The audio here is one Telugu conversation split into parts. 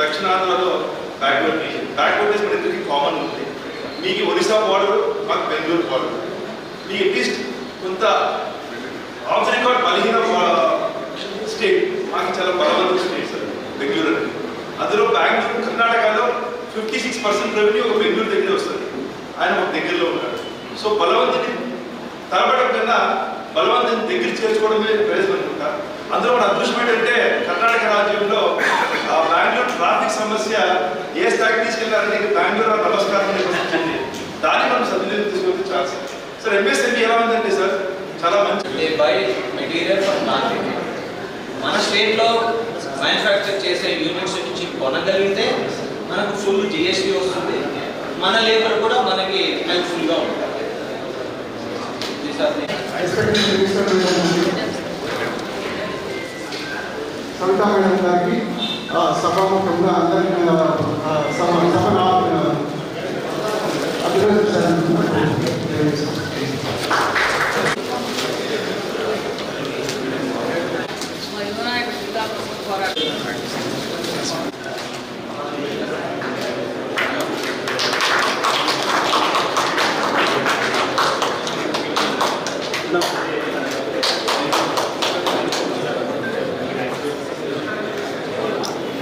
దక్షిణాంధ్రలో బ్యాక్వర్డ్ రీజన్ బ్యాక్వర్డ్నెస్ మన ఇద్దరికి కామన్ ఉంది. మీకు ఒరిస్సా బార్డర్ మాకు బెంగళూరు బార్డర్ మీకు అట్లీస్ట్ కొంత ఆఫ్ రికార్డ్ బలహీన స్టేట్ మాకు చాలా బలవంత స్టేట్ సార్ బెంగళూరు అనేది అందులో బెంగళూరు కర్ణాటకలో ఫిఫ్టీ సిక్స్ పర్సెంట్ రెవెన్యూ ఒక బెంగళూరు దగ్గర వస్తుంది. ఆయన ఒక దగ్గరలో ఉన్నాడు. సో బలవంతుని తరబడడం కన్నా బలవంతుని దగ్గర చేర్చుకోవడమే ప్రయోజనం అనుకుంటా అందులో మన అదృష్టం ఏంటంటే కర్ణాటక రాజ్యంలో ఆ బెంగళూరు ట్రాఫిక్ సమస్య ఏ స్థాయికి తీసుకెళ్ళారంటే బెంగళూరు నమస్కారం ఉంది. దాన్ని మనం సద్వినియోగం తీసుకుంటే చాలు సార్. సార్ ఎంఎస్ఎంఈ ఎలా ఉందంటే సార్? చాలా మంచి బై మెటీరియల్ ఫ్రమ్ మన స్టేట్లో మ్యానుఫ్యాక్చర్ చేసే యూనిట్స్ నుంచి కొనగలిగితే మనకు ఫుల్ జిఎస్టీ వస్తుంది. మన లేబర్ కూడా మనకి హెల్ప్ఫుల్గా ఉంటుంది. These మేడం గారికి సభాముఖంగా అందరికీ సభ సభ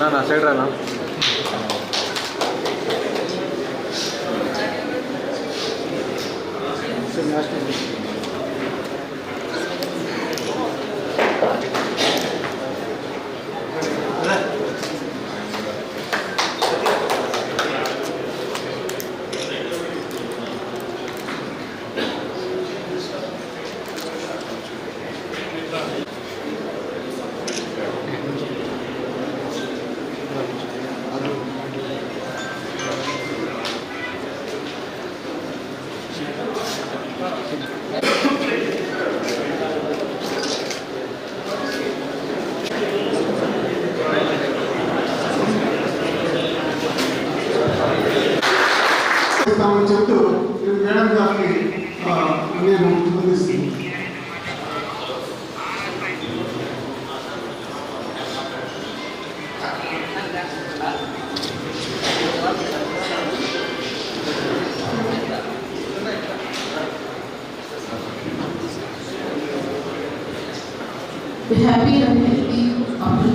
Ana sérrala. Gracias. Happy and healthy అప్పుడు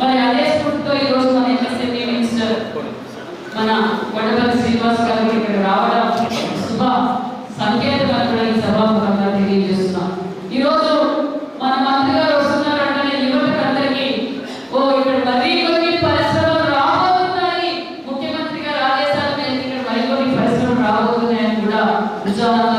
మరి అదే స్ఫూర్తితో ఈరోజు మన ఎంఎస్ఎంఈ మినిస్టర్ మన కొండపల్లి శ్రీనివాస్ గారు ఇక్కడ రావడం శుభ సంకేతం కూడా ఈ సభాముఖంగా తెలియజేస్తున్నాం. ఈరోజు మన మంత్రి గారు వస్తున్నారంటే యువతకు అందరికీ ఓ ఇక్కడ మరీ కొన్ని పరిశ్రమలు రాబోతున్నాయి. ముఖ్యమంత్రి గారు ఆదేశాల మేరకు ఇక్కడ మరికొన్ని పరిశ్రమలు రాబోతున్నాయని కూడా ఉత్సాహంగా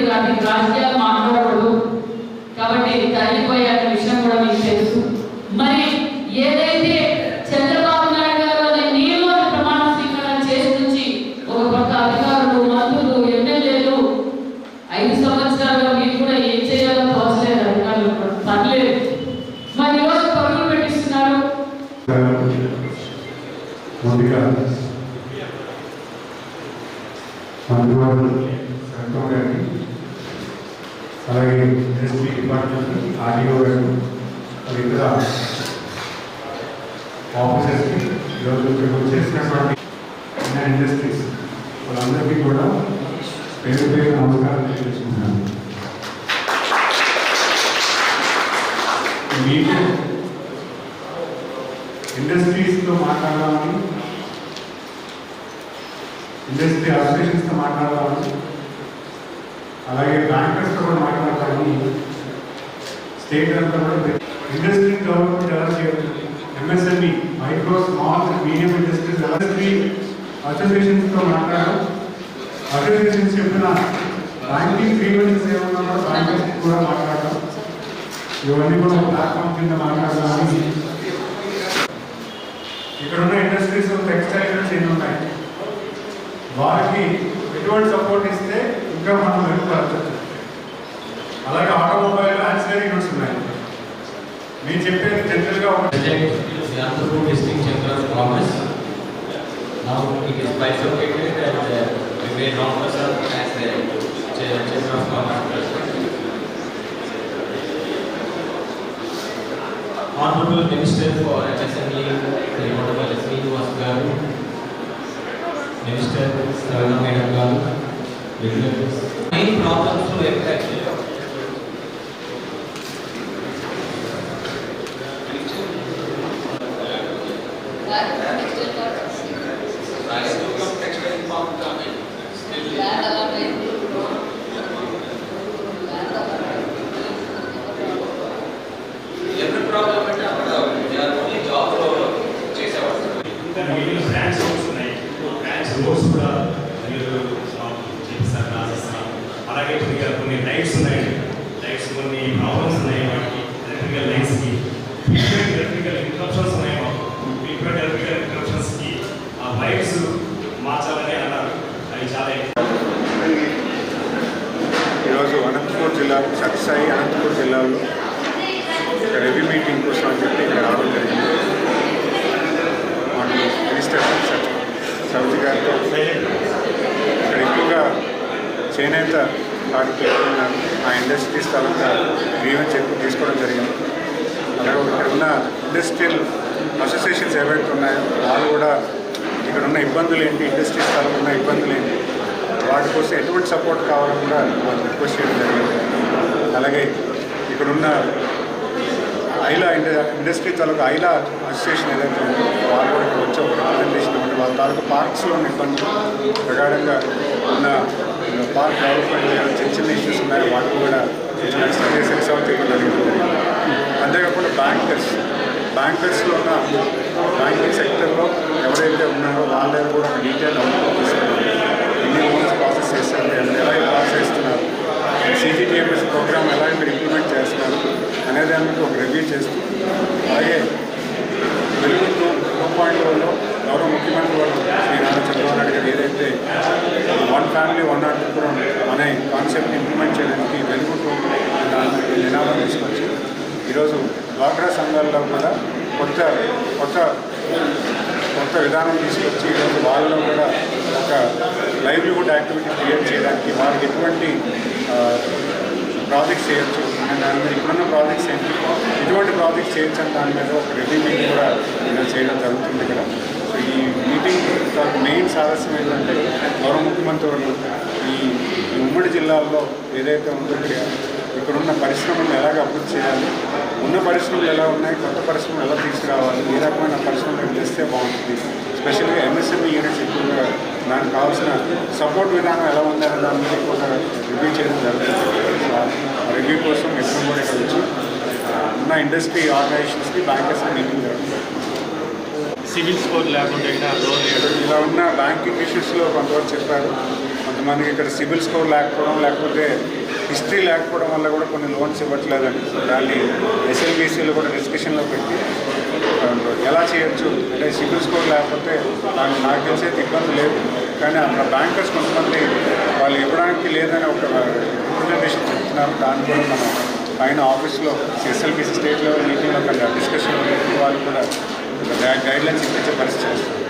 ఈ కొద్ది రాజకీయాలు మాట్లాడకూడదు. కాబట్టి తల్లిపోయే అనే విషయం కూడా మీకు తెలుసు. మరి ఏదైతే చంద్రబాబు నాయుడు గారు అనే నీళ్ళు ప్రమాణ స్వీకారం చేసి నుంచి ఒక పక్క అధికారులు మంత్రులు ఎమ్మెల్యేలు ఐదు సంవత్సరాలు మీరు కూడా ఏం చేయాలో తోచలేదు అధికారులు పర్లేదు. మరి ఈరోజు పరుగులు పెట్టిస్తున్నారు. ముందుగా మంత్రివారు సంతం గారికి అలాగే ఎస్పీ డిపార్ట్మెంట్ ఆర్డీఓ గారు మరి ఇతర ఆఫీసర్స్కి ఈరోజు ఇక్కడ చేసినటువంటి ఇండస్ట్రీస్ వాళ్ళందరికీ కూడా పేరు పేరు నమస్కారం తెలియజేసుకుంటున్నాను మీకు ఇండస్ట్రీస్తో మాట్లాడాలని ఇండస్ట్రీ అసోసియేషన్స్తో మాట్లాడాలని అలాగే బ్యాంకర్స్తో కూడా మాట్లాడాలని స్టేట్ అంతా కూడా ఇండస్ట్రీ డెవలప్మెంట్ ఎలా చేయాలి? MSME micro small medium industries industry అసోసియేషన్స్తో మాట్లాడడం. అసోసియేషన్స్ చెప్పిన బ్యాంకింగ్ గ్రీవెన్సెస్ ఏమన్నా కూడా బ్యాంకర్స్ కూడా మాట్లాడడం. ఇవన్నీ కూడా ప్లాట్ఫామ్ కింద మాట్లాడాలని ఇక్కడ ఉన్న ఇండస్ట్రీస్ టెక్స్టైల్ ఎన్ని ఉన్నాయి. వారికి ఎటువంటి సపోర్ట్ ఇస్తే ఇంకా మనం మెరుగుపరచచ్చు అలాగే ఆటోమొబైల్ యాన్సిలరీ యూనిట్స్ ఉన్నాయి నేను చెప్పేది జనరల్గా ఒక. Now it is bifurcated and uh, we made Ram Prasad as the chamber of commerce. Honorable Minister for MSME, the Honorable SME was Garu, Minister Sarana Madam Garu, Thank you. అలాగే కొన్ని లైట్స్ ఉన్నాయి. లైట్స్ కొన్ని ప్రాబ్లమ్స్ ఉన్నాయి. వాటికి ఎలక్ట్రికల్ లైన్స్కి ఫ్రీక్వెంట్ ఎలక్ట్రికల్ ఇంట్రప్షన్స్ ఉన్నాయి మాకు. ఫ్రీక్వెంట్ ఎలక్ట్రికల్ ఇంటరప్షన్స్కి ఆ వైర్స్ మార్చాలని అన్నారు. అవి చాలా ఎక్కువ. ఈరోజు అనంతపూర్ జిల్లా సత్సాయి అనంతపూర్ జిల్లాలో ఇక్కడ రెవీ మీటింగ్ కోసం అని చెప్పి ఇక్కడ రావడం జరిగింది. మన మినిస్టర్ సౌతి గారితో ఇక్కడ ఎక్కువగా చేనేత కార్మికులు పెట్టుకున్నాను ఆ ఇండస్ట్రీస్ తాలూకా గ్రీవెన్స్ ఎక్కువ తీసుకోవడం జరిగింది. అలాగే ఇక్కడ ఉన్న ఇండస్ట్రియల్ అసోసియేషన్స్ ఏవైతే ఉన్నాయో వాళ్ళు కూడా ఇక్కడ ఉన్న ఇబ్బందులు ఏంటి ఇండస్ట్రీస్ తాలూకు ఉన్న ఇబ్బందులు ఏంటి వాటి కోసం ఎటువంటి సపోర్ట్ కావాలని కూడా వాళ్ళు రిక్వెస్ట్ చేయడం జరిగింది. అలాగే ఇక్కడున్న ఐలా ఇండస్ట్రీ తాలూకా ఐలా అసోసియేషన్ ఏదైతే ఉందో వాళ్ళు కూడా ఇక్కడ వచ్చి ఒక రిప్రజెంటేషన్ వాళ్ళ తాలూకా పార్క్స్లో ఉన్న ఇబ్బందులు ప్రకారంగా ఉన్న పార్క్ డెవలప్మెంట్ చిన్న చిన్న ఇష్యూస్ ఉన్నాయి? వాటిని కూడా స్టడీ చేసి జరిగింది. అంతేకాకుండా బ్యాంకర్స్ బ్యాంకర్స్లో ఉన్న బ్యాంకింగ్ సెక్టర్లో ఎవరైతే ఉన్నారో వాళ్ళ కూడా డీటెయిల్ అవుట్పుట్ తీసుకోవాలి ఎన్ని లోన్స్ ప్రాసెస్ చేస్తారు ఎంత ఎలా ప్రాసెస్ చేస్తున్నారు సిజిటిఎంఎస్ ప్రోగ్రామ్ ఎలా మీరు ఇంప్లిమెంట్ చేస్తున్నారు అనే దాని మీద ఒక రివ్యూ చేస్తూ అలాగే వెలుగు టూ టూ పాయింట్ వన్లో గౌరవ ముఖ్యమంత్రి వారు శ్రీ నారా చంద్రబాబు నాయుడు గారు ఏదైతే వన్ ఫ్యామిలీ వన్ నాటుపురం అనే కాన్సెప్ట్ ఇంప్లిమెంట్ చేయడానికి వెలుగు టూ దాని నినాదం తీసుకొచ్చి ఈరోజు డ్వాక్రా సంఘాల్లో కూడా కొత్త కొత్త కొత్త విధానం తీసుకొచ్చి ఈరోజు వాళ్ళలో కూడా ఒక లైవ్లీహుడ్ యాక్టివిటీ క్రియేట్ చేయడానికి వాళ్ళకి ఎటువంటి ప్రాజెక్ట్స్ చేయొచ్చు అనే దాని మీద ఇప్పుడున్న ప్రాజెక్ట్స్ ఏంటి? ఎటువంటి ప్రాజెక్ట్స్ చేయొచ్చు అని దాని మీద ఒక రివ్యూ మీటింగ్ కూడా ఇలా చేయడం జరుగుతుంది ఇక్కడ. సో ఈ మీటింగ్ మెయిన్ సారస్యం ఏంటంటే గౌరవ ముఖ్యమంత్రి ఈ ఉమ్మడి జిల్లాల్లో ఏదైతే ఉందో ఇక్కడున్న పరిశ్రమలు ఎలాగ అభివృద్ధి చేయాలి? ఉన్న పరిశ్రమలు ఎలా ఉన్నాయి? కొత్త పరిశ్రమలు ఎలా తీసుకురావాలి? ఏ రకమైన పరిశ్రమలు తెస్తే బాగుంటుంది. స్పెషల్గా ఎంఎస్ఎంఈ యూనిట్స్ ఎక్కువగా దానికి కావాల్సిన సపోర్ట్ విధానం ఎలా ఉంది అనే దాని మీద ఎక్కువగా రివ్యూ చేయడం జరుగుతుంది. రివ్యూ కోసం ఎక్కడ కూడా ఇక్కడ వచ్చి ఉన్న ఇండస్ట్రీ ఆర్గనైజేషన్స్కి బ్యాంకర్స్కి మీటింగ్ జరుగుతుంది. సివిల్ స్కోర్ లేకుండా లోన్ ఇలా ఉన్న బ్యాంకింగ్ ఇష్యూస్లో కొంతవరకు చెప్పారు. కొంతమందికి ఇక్కడ సిబిల్ స్కోర్ లేకపోవడం లేకపోతే హిస్టరీ లేకపోవడం వల్ల కూడా కొన్ని లోన్స్ ఇవ్వట్లేదని దాన్ని ఎస్ఎల్బీసీలో కూడా డిస్కషన్లో పెట్టి ఎలా చేయొచ్చు అంటే సిబిల్ స్కోర్ లేకపోతే నాకు నాకు తెలిసేది ఇబ్బంది లేదు. కానీ అక్కడ బ్యాంకర్స్ కొంతమంది వాళ్ళు ఇవ్వడానికి లేదని ఒక రిప్రజెంటేషన్ చెప్తున్నారు. దాన్ని కూడా మనం పైన ఆఫీస్లో ఎస్ఎల్బీసీ స్టేట్ లెవెల్ మీటింగ్లో డిస్కషన్ వాళ్ళు కూడా గైడ్లైన్స్ ఇప్పించే పరిస్థితి చేస్తారు